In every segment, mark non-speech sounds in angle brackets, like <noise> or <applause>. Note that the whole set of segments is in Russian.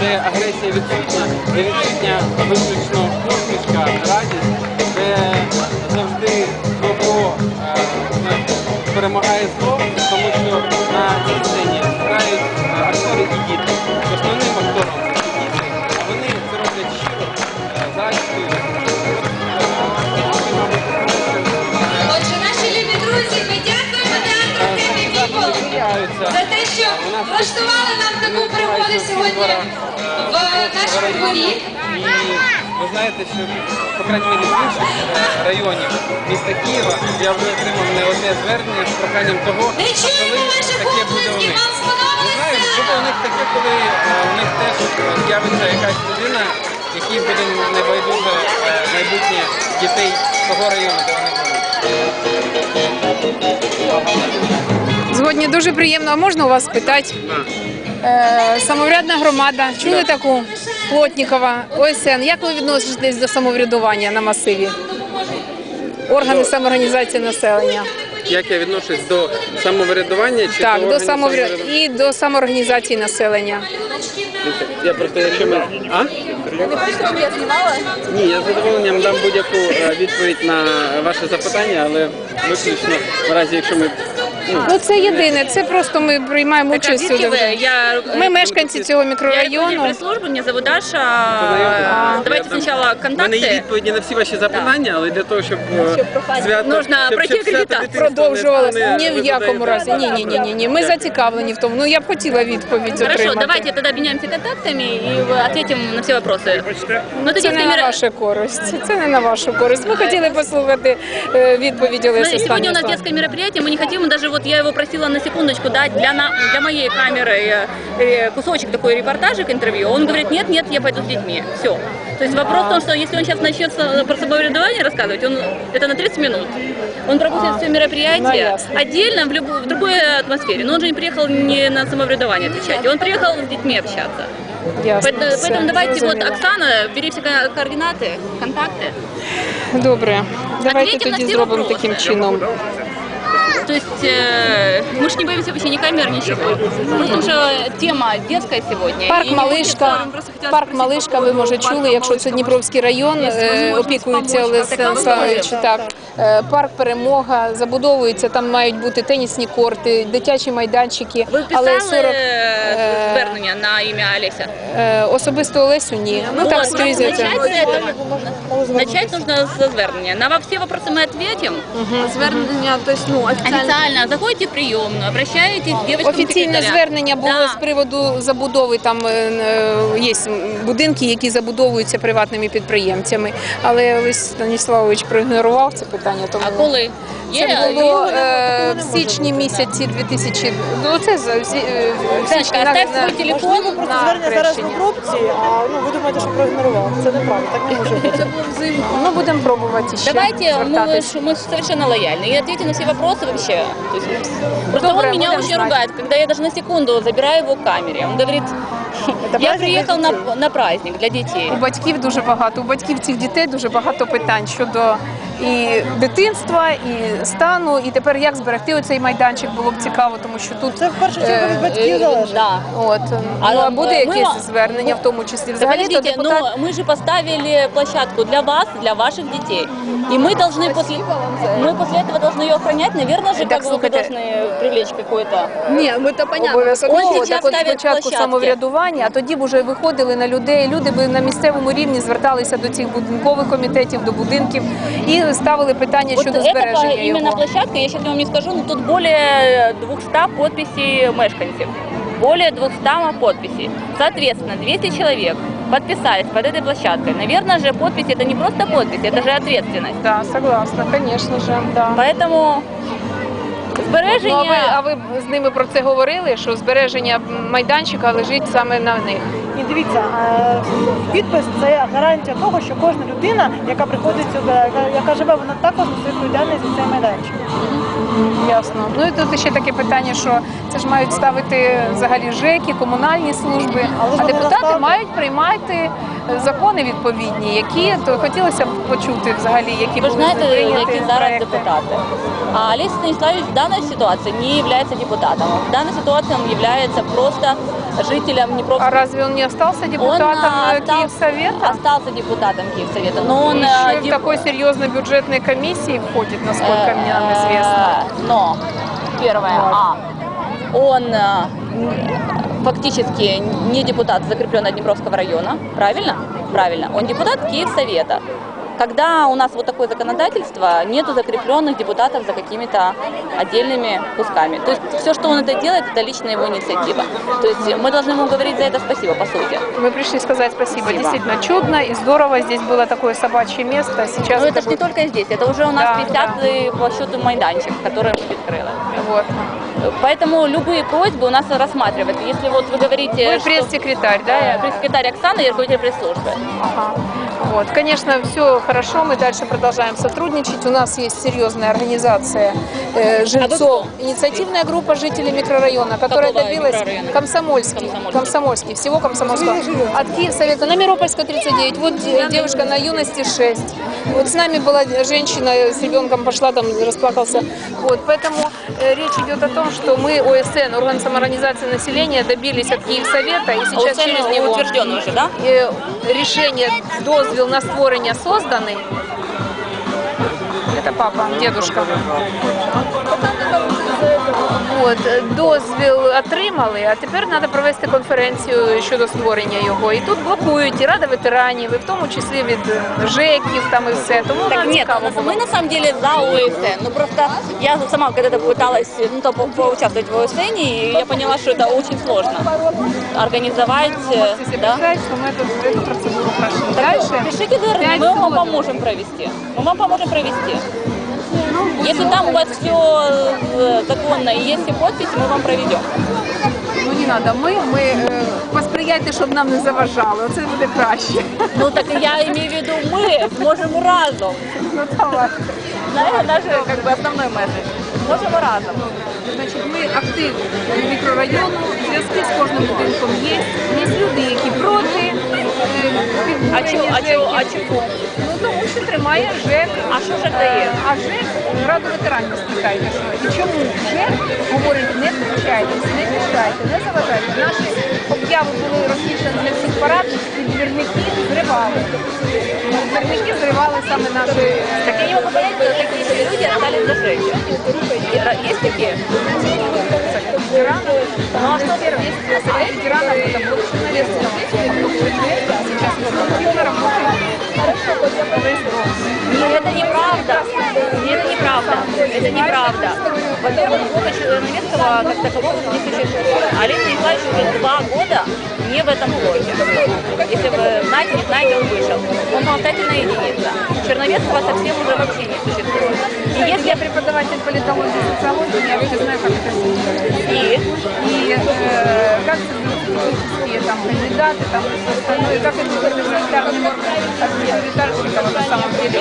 де агресія відсутня, де відсутня виключно посмішка, радість, де завжди добро е, перемагає зло, тому що на цій сцені грають актори і діти. Основним влаштували нам таку пригоду сьогодні в нашому дворі. Ви знаєте, що по крайній мірі з інших е, районів міста Києва я вже отримав не одне звернення з проханням того, чуємо коли таке буде у них. вам Ви буде у них таке, коли е, у них теж е, з'явиться якась людина, якій буде небайдуже е, майбутнє дітей того району, де вони живуть. Згодні дуже приємно. А можна у вас спитати? Е, самоврядна громада. Чули таку Плотнікова, ОСН. Як ви відноситесь до самоврядування на масиві? Органи самоорганізації населення. Як я відношусь до самоврядування чи Так, до до самовря... самоврядування? і до самоорганізації населення. Я просто якщо ми. А? Ні, я з задоволенням дам будь-яку е, відповідь на ваше запитання, але виключно в разі, якщо ми. Ну, Ну це єдине. Це просто ми приймаємо Так, а участь. звідки у ви? Я, Ми мешканці цього я руководитель мікрорайону. пресс-службы, меня зовут Даша. Познайомтесь. Давайте Я там- сначала в мене є контакты. відповіді на всі ваші запитання, але для того, щоб, е, свято Нужно щоб- пройти щоб свято акредитацію. дитинства не- Продовжувалося не- ні ви в якому задаєте. разі. Ні, ні, ні, ні, ні. Ми зацікавлені в тому. Ну я б хотіла відповідь Хорошо, отримати. давайте тогда обменяемся контактами и вы ответим на все вопросы. Ну, Це тоді не на меропри- вашу користь. Це не на вашу користь. Ми хотіли послухати е, відповіді Ну, Лесі Сегодня у нас Станіслав. детское мероприятие, мы не хотим, мы даже вот я его просила на секундочку дать для, на, для моей камеры э, э, кусочек такой репортажик, интервью. Он говорит, нет, нет, я пойду с детьми. Все. То есть вопрос в том, что если он сейчас начнет с- про самоврядование рассказывать, он, это на 30 минут. Он пропустит все ну, мероприятие ясно. отдельно, в, любой, в другой атмосфере. Но он же не приехал не на самоврядование отвечать, он приехал с детьми общаться. Ясно, Поэтому, все, поэтому давайте, вот, зрозуміло. Оксана, бери все ко- координаты, контакты. Добре, давайте Ответим на тоді всі зробимо вопроси. таким чином. То есть э, мы же не боимся вообще ни камер, ничего. Потому что тема детская сегодня. Парк И не Малишка, хочется, просто хотелось парк спросить Малишка, по ви поводу може парка чули, якщо це Малишка. Дніпровський район, Є е, можливість опікується помочь. Олег Так, а ви Станіславович. можете? Так, Е, парк Перемога забудовується, там мають бути тенісні корти, дитячі майданчики. Ви але писали 40, е, звернення на ім'я Олеся? е, особисто Олесю ні. Ну так Вот, скрізь. начать це. с этого. Начать нужно с звернення. На во все вопросы мы ответим. Звернення, тобто, ну, офіційно. Официально заходите в приемную, обращаетесь к девочкам Офіційне секретаря. звернення було Да. з приводу забудови. Там е, е, є будинки, які забудовуються приватними підприємцями. Але Олесь Станіславович проігнорував це питання. Тому А коли? це Є? було е, в січні місяці 2000... Ну, це за- в сі- е, в Танечка, січні на- оставь на- свой телефон. Можливо, просто на звернення зараз в хрещення. обробці, а ну, ви думаєте, що проігнорували. Це неправда, так не може бути. Ну, будемо пробувати ще Давайте мы, звертатись. ж- мы совершенно лояльны и ответим на все вопросы вообще. То есть, просто Доброе, он меня очень знать. ругает, когда я даже на секунду забираю его к камере. Он говорит, я праздник приехал на, на праздник для детей. У батьків дуже багато, у батьків цих дітей дуже багато питань щодо і дитинства, і стану, і тепер як зберегти оцей майданчик було б цікаво, тому що тут Це в першу чергу від Е, батьків е, залежить. Да. От А, ну, а буде ми- якесь ми- звернення, в тому числі Да взагалі то подождите, депутат. но мы же поставили площадку для вас, для ваших детей. И мы должны после, мы после этого должны ее охранять. Наверное же, Так, как бы мы слушайте. должны привлечь какой-то. Ні, ми то Обов'язково Он сейчас так от ставить спочатку площадки. самоврядування, а тоді б вже виходили на людей. Люди би на місцевому рівні зверталися до цих будинкових комітетів, до будинків і ставили питання Вот щодо это збереження по- именно його. площадка, я сейчас вам не скажу, но тут более 200 подписей мешканцев. Более 200 подписей. Соответственно, 200 человек подписались под этой площадкой. Наверное же, подпись это не просто подпись, это же ответственность. Да, согласна, звісно ж, да. Поэтому Ну, а, ви, Збереження а ви з ними про це говорили, що збереження майданчика лежить саме на них? І дивіться, е, підпис це гарантія того, що кожна людина, яка приходить сюди, яка, живе, вона також несе відповідальність за цей майданчик. Ясно. Ну і тут ще таке питання, що це ж мають ставити взагалі ЖЕКи, комунальні служби, Але а депутати мають приймати закони відповідні, які то хотілося б почути взагалі, які ви були знаєте, які зараз проекти. депутати. А Олег Станиславович в данной ситуации не является депутатом. В данной ситуации он является просто жителем А Днепровского разве он не остался депутатом а, э, остался- Киевсовета? Остался депутатом Киевсовета, но он Еще э, в деп- такой серьезной бюджетной комиссии входит, насколько Э, мне нам известно. Но первое, а он э, фактически не депутат закрепленного Днепровского района, правильно? Правильно. Он депутат Киевсовета. Когда у нас вот такое законодательство, нету закрепленных депутатов за какими-то отдельными кусками. То есть все, что он это делает, это лично его инициатива. То есть мы должны ему говорить за это спасибо, по сути. Мы пришли сказать спасибо. Спасибо. Действительно чудно и здорово. Здесь было такое собачье место. Сейчас Но это это же не будет- только здесь, это уже у нас Да, 50 по счету майданчик, который мы открыли. Вот. Поэтому любые просьбы у нас рассматриваются. Если вот вы говорите, Вы что- пресс-секретарь, да? я- Э, пресс-секретарь Оксана и руководитель пресс-службы. Ага. Вот, конечно, все хорошо, мы дальше продолжаем сотрудничать. У нас есть серьезная организация э, жильцов, инициативная группа жителей микрорайона, которая добилась? Комсомольский, Комсомольский. Всего Комсомольского. От Киевсовета на Миропольская 39, вот де- девушка на юности 6. Вот с нами была женщина с ребенком пошла там расплакался. Вот, поэтому э, речь идет о том, что мы ОСН, орган самоорганизации населения, добились от Киевсовета и сейчас А через УСН него утвержден уже, да? е, рішення, дозвіл на створення созданий. Это папа, дедушка. От, е, дозвіл отримали, а тепер треба провести конференцію щодо створення його. І тут блокують і Рада ветеранів, і в тому числі від е, ЖЕКів там і все. Тому Так нам нет, цікаво на- було. мы на самом деле за ОСН. Ну просто я сама когда-то пыталась ну, то, по- поучаствовать в ОСН, и я поняла, что это очень сложно. Организовать, э, Можете себе да. представить, что мы эту, эту процедуру прошли. Так, Дальше Пишите ДР, пять мы вам соток. поможем провести. Мы вам поможем провести. Ну, Если там у вас все законно и есть все подписи, мы вам проведем. Ну не треба. Ми, ми е, посприяйте, щоб нам не заважали. Оце буде краще. Ну так я имею в виду мы сможем разом. Ну давай. Знаете, наш как бы основной месседж. Можем разом. Значить, ми актив мікрорайону, зв'язки з кожним будинком є. Є люди, які проти. е, А чого? А чого? А чого? Ну тому що тримає ЖЕК. А що ЖЕК дає? Е, А ЖЕК раду ветеранів що і чому ЖЕК говорить, не втручайтесь, не мішайте, не заважайте. Наші об'яви були розвішані для всіх парадних, і двірники зривали. Двірники зривали саме наші. Так я не могу понять, такие люди остались за жечь. Есть такие? Ветеранов. Ну а что есть совет ветеранов, это больше, наверное, сейчас активно работает. Нет, это неправда. Это неправда. Это неправда. Во-первых, блока Черновецкого как такового не существует. Олег Николаевич уже два года не в этом блоке. Если вы знаете, не знаете, он вышел. Он самостоятельная единица. Черновецкого совсем уже вообще не существует. Если я преподаватель политологии и социологии, я вообще знаю, как это сделать. и И э, как создают там кандидаты, там и все остальное, как это от мажоритарщиков на самом деле.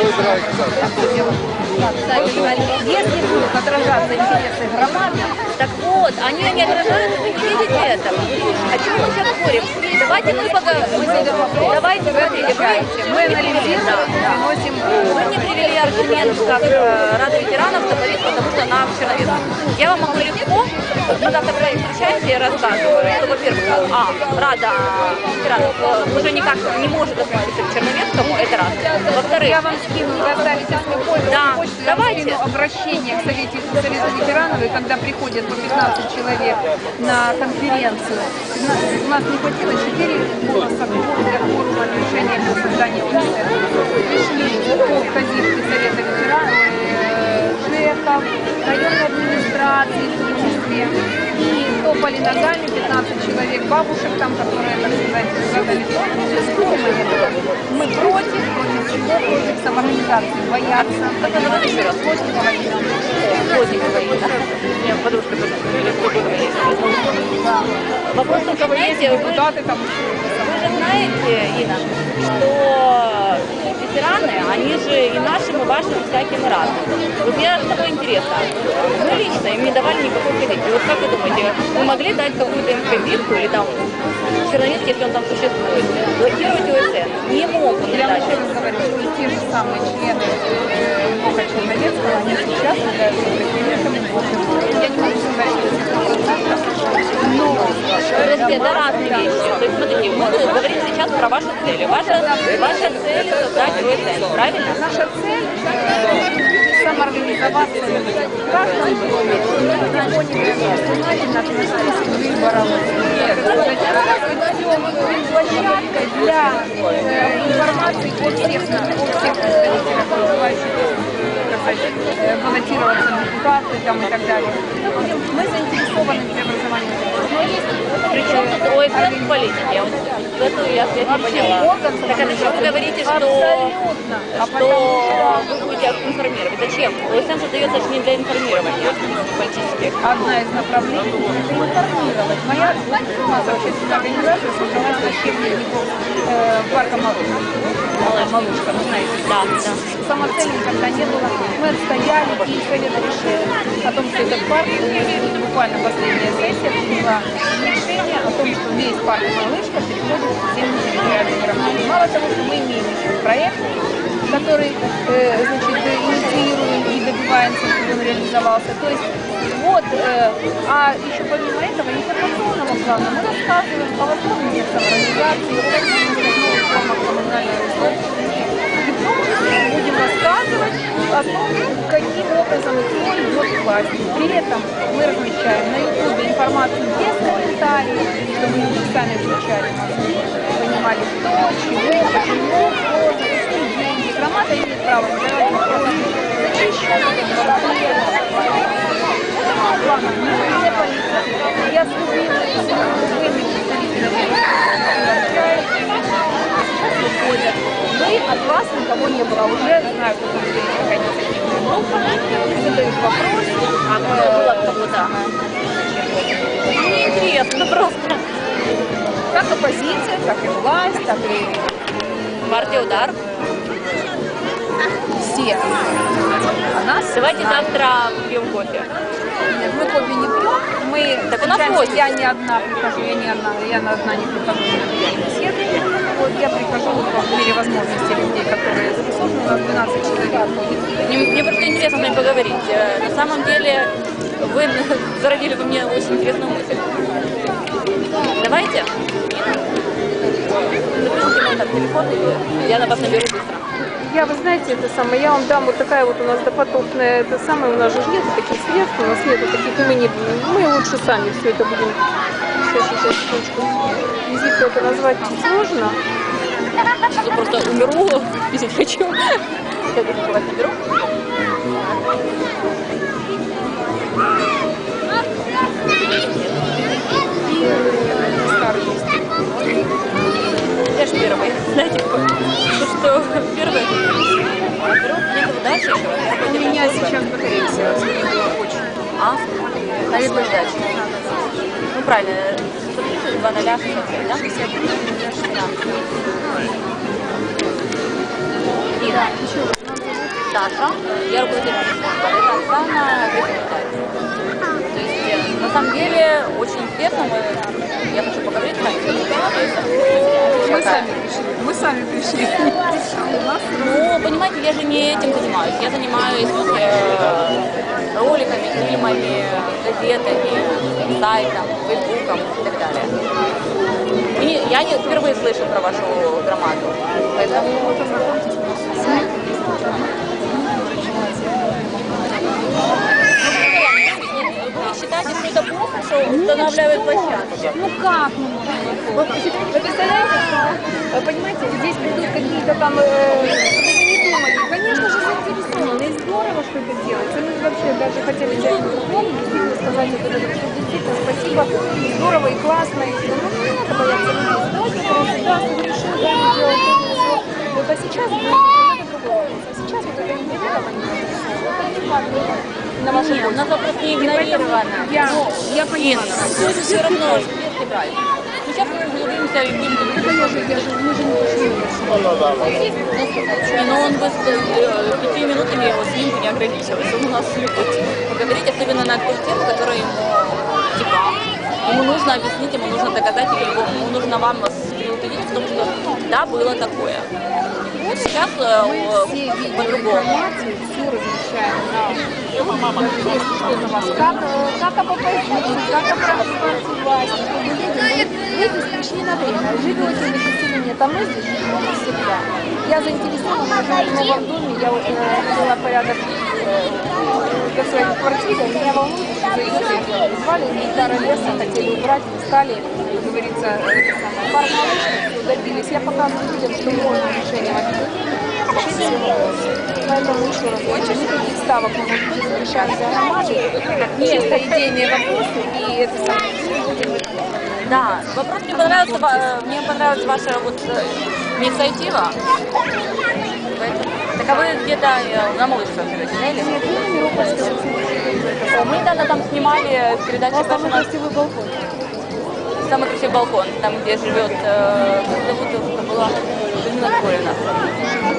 Если будут отражаться интересы громады, Так вот, они не отражаются, вы не видите этого. О чем мы сейчас спорим? Давайте мы поговорим. Давайте смотрите, мы мы анализируем, да. выносим Вы мне привели аргумент, как э, Рада ветеранов потому что она в Черновецке. Я вам могу легко, мы завтра встречаемся и рассказываю, что, во-первых, а, Рада ветеранов э, уже никак не может относиться к Черновецкому, это раз. Во-вторых, Я вам скину, вы оставите свой почту, Да, почту, я давайте. обращение к Совете, Совету ветеранов, и когда приходят по 15 человек на конференцию, у нас, у нас не хватило 4 голоса для форума решения по созданию. Пришли входившие Совета ветеранов, ЖЭКов, районной администрации в числе. И топали ногами 15 человек бабушек там, которые, так сказать, они этого. Мы против, против всего, против самоорганизации, боятся. Это называется еще раз? Плотникова Ирина. Плотник говорит, да? У меня подружка тоже. Вопрос только, Только есть депутаты там. вы же знаете, Инна, что ветераны, они же и нашим, и вашим всяким разным. Вот с тобой интересно, мы лично им не давали никакой кредитки. Вот как вы думаете, мы могли дать какую-то им кредитку или там журналист, если он там существует, блокировать ОСН? Не могут Я вам еще раз говорю, что и те же самые члены э, блока Черновецкого, они сейчас являются блока. Я не могу сказать, что это но... Подожди, это разные вещи. То есть, смотрите, мы говорим сейчас про ваши цели. Ваша, ваша цель создать ОСН, правильно? Наша цель э, самоорганизоваться в каждом доме, внимательно относиться к выборам. Площадкой для э, информации о всех, о всех представителях, желающих так сказать, э, баллотироваться в депутаты там, и так далее. Мы заинтересованы в преобразовании. ОСН в политике? Вот эту я связь не поняла. Так это что вы говорите, что, Абсолютно. А что вы будете информировать? Зачем? ОСН создается не для информирования политических. одна из направлений – информировать. Моя общественная организация создалась вообще в Ледников, э, парка Малышка. Вы знаете. Да, да. Самоцели никогда не было. Мы отстояли, и совет решил о том, что этот парк, э, буквально последняя сессия приняла решение о том, что весь парк Малышка переходит в землю территориальной громады. Мало того, что мы имеем еще проект, который э, значит, инициируем и добиваемся, чтобы он реализовался. То есть вот, э, а еще помимо этого информационного плана мы рассказываем о возможностях самоорганизации, о возможностях новых формах собственности. И в том числе будем рассказывать о том, каким образом ИКО идет к власти. При этом мы размещаем на YouTube информацию без комментариев, чтобы люди сами включали мозги, понимали, кто, чего, почему, кто, какие деньги. Громада имеет право задавать вопросы, защищать Мы. Я от вас никого не было. Уже знают, что вы группа, задают вопросы. А кто был от кого-то? Мне интересно просто. Как оппозиция, так и власть, так и Партия «Удар». все. А нас Давайте завтра пьем кофе. Нет, мы кофе не пьем. Мы у нас офис. я не одна прихожу, я не одна, я на одна не прихожу на беседы. Вот я прихожу по мере возможности людей, которые записаны. У нас 12 человек. Мне, мне просто интересно с вами поговорить. Э, На самом деле, вы <laughs> зародили во мне очень интересную мысль. Давайте. Запишите мой там телефон, я на вас наберу быстро. Я, вы знаете, это самое, я вам дам вот такая вот у нас допотопная, это самое, у нас же нет таких средств, у нас нет таких, мы не, мы лучше сами все это будем. Сейчас, сейчас, секундочку. Визитку это назвать сложно. Я просто умеру, писать <laughs> хочу. Я быстро вас правильно, 130, 2 0, 65, да? 61, Да. Да, Ира. Даша, я руководитель. Это Оксана. То есть, э, на самом деле, очень интересно. Мы, поговорить Мы сами пришли. Мы сами пришли. Ну, понимаете, я же не этим занимаюсь. Я занимаюсь э, роликами, фильмами, газетами, сайтом, фейсбуком и так далее. Мне- я не, впервые слышу про вашу громаду. Поэтому глядя, что это плохо, что устанавливают площадку. Ну как? Вы представляете, что, понимаете, здесь придут какие-то там. Конечно же, заинтересованы, и здорово, что это делается. Мы вообще даже хотели взять помнить и сказать, вот что действительно спасибо, и здорово, и классно, и. Ну, не надо бояться. Давайте, хорошо, да, решил, да, не делать. Вот, а сейчас сейчас вот ну, это не на вашем Нет, она ну, просто не игнорирована. Я, я поняла. Люди все равно клетки брали. Сейчас мы разговариваемся и будем говорить. Это я же, я же, мы же не пошли. Но он бы с пяти минутами его с ним не ограничивался. Он у нас любит поговорить, особенно на ту тему, которая ему типа. Ему нужно объяснить, ему нужно доказать, или ему нужно вам э, вас убедить в том, что да, было такое. Вот сейчас э, э, по-другому. Как, э, как об оппозиции, как о правительстве власти, чтобы люди, вы, вы здесь пришли на время, живете хотели нет, а мы здесь живем навсегда. Я заинтересована, в новом доме, я вот э, сделала порядок до своей квартиры, меня волнует, что заезжали, звали гектара леса, хотели убрать, не стали, говорится, всё, добились. Я показываю людям, что можно решение Поэтому еще раз говорю, никаких ставок мы может быть решаем за громады, чисто идейные вопросы, и это самое. Да, вопрос мне понравился, мне понравилась ваша вот э, инициатива. Так а вы где-то э, на Малышках живете, да, или? Нет, мы на Миропольской. Мы недавно там снимали передачу У вас «Наша красивый балкон. Самый красивый балкон, там, где живет, э, как зовут была Людмила Григорьевна.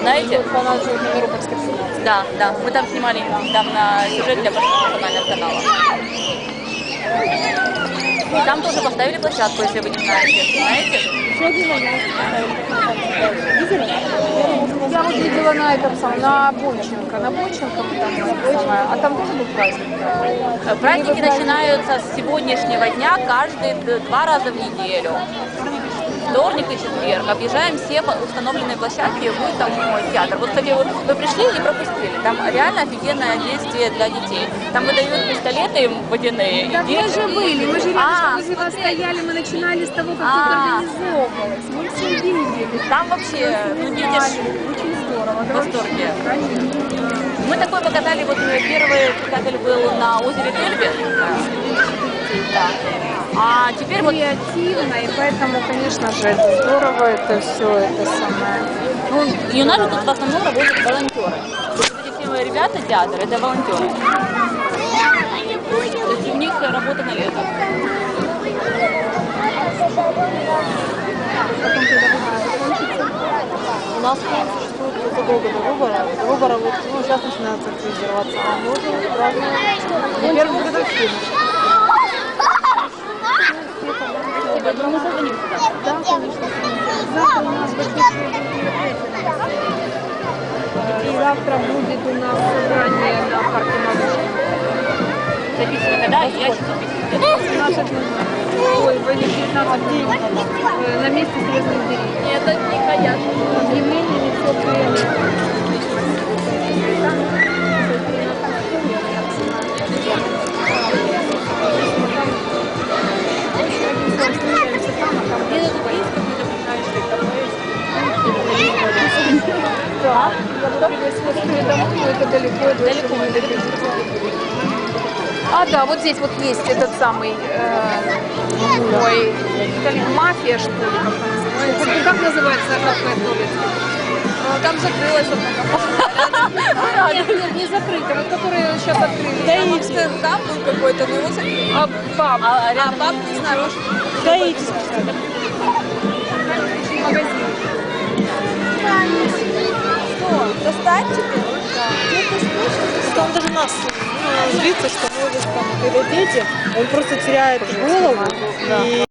Знаете? Она живет на Миропольской 17. Да, да. Мы там снимали недавно сюжет для вашего национального канала. Там тоже поставили площадку, если вы не знаете. Знаете? Я вот видела на этом самом, на Бонченко, на Бонченко, там, самое, а там тоже был праздник. Праздники начинаются с сегодняшнего дня каждые два раза в неделю. Вторник и четверг. Объезжаем все установленные площадки, будет там театр. Вот, кстати, вот вы пришли и пропустили. Там реально офигенное действие для детей. Там выдают пистолеты им водяные. и Так мы же были, мы же рядышком возле вас стояли, мы начинали с того, как А. это организовывалось. Мы все видели. Там вообще, ну, Снимали. Очень здорово. в да? восторге. Мы такой показали, вот первый спектакль был на озере Да. А теперь вот Креативно, и поэтому, конечно же, это здорово, это все, это самое. Ну, и у нас же тут в основном работают волонтеры. Вот эти все ребята театра, это волонтеры. То есть у них работа на лето. У нас существует задолго до выбора. До выбора вот, ну, сейчас начинается активизироваться. А мы уже празднуем Поэтому мы созвоним сюда. Да, конечно. Завтра у нас Э, Завтра будет у нас собрание на парке Малышка. Записывайте, да, я сейчас записываю. 15 Ой, в 19 Э, на месте срезанных деревьев. Нет, это не ходят. Объявление лицо Да, пригласила себе домой, но это далеко, это далеко. А, да, вот здесь вот есть этот самый, э, ой, это ли мафия, что ли, как там называется? Как называется кафе туалет? Там закрылось одно Нет, нет, не закрыто, вот которые сейчас открыли. Да и там был какой-то, но его закрыли. А паб? А, а паб, не знаю, может, Гаитис. магазин. Что, достать тебе? Он даже нас злится, что мы вот там, дети, он просто теряет голову.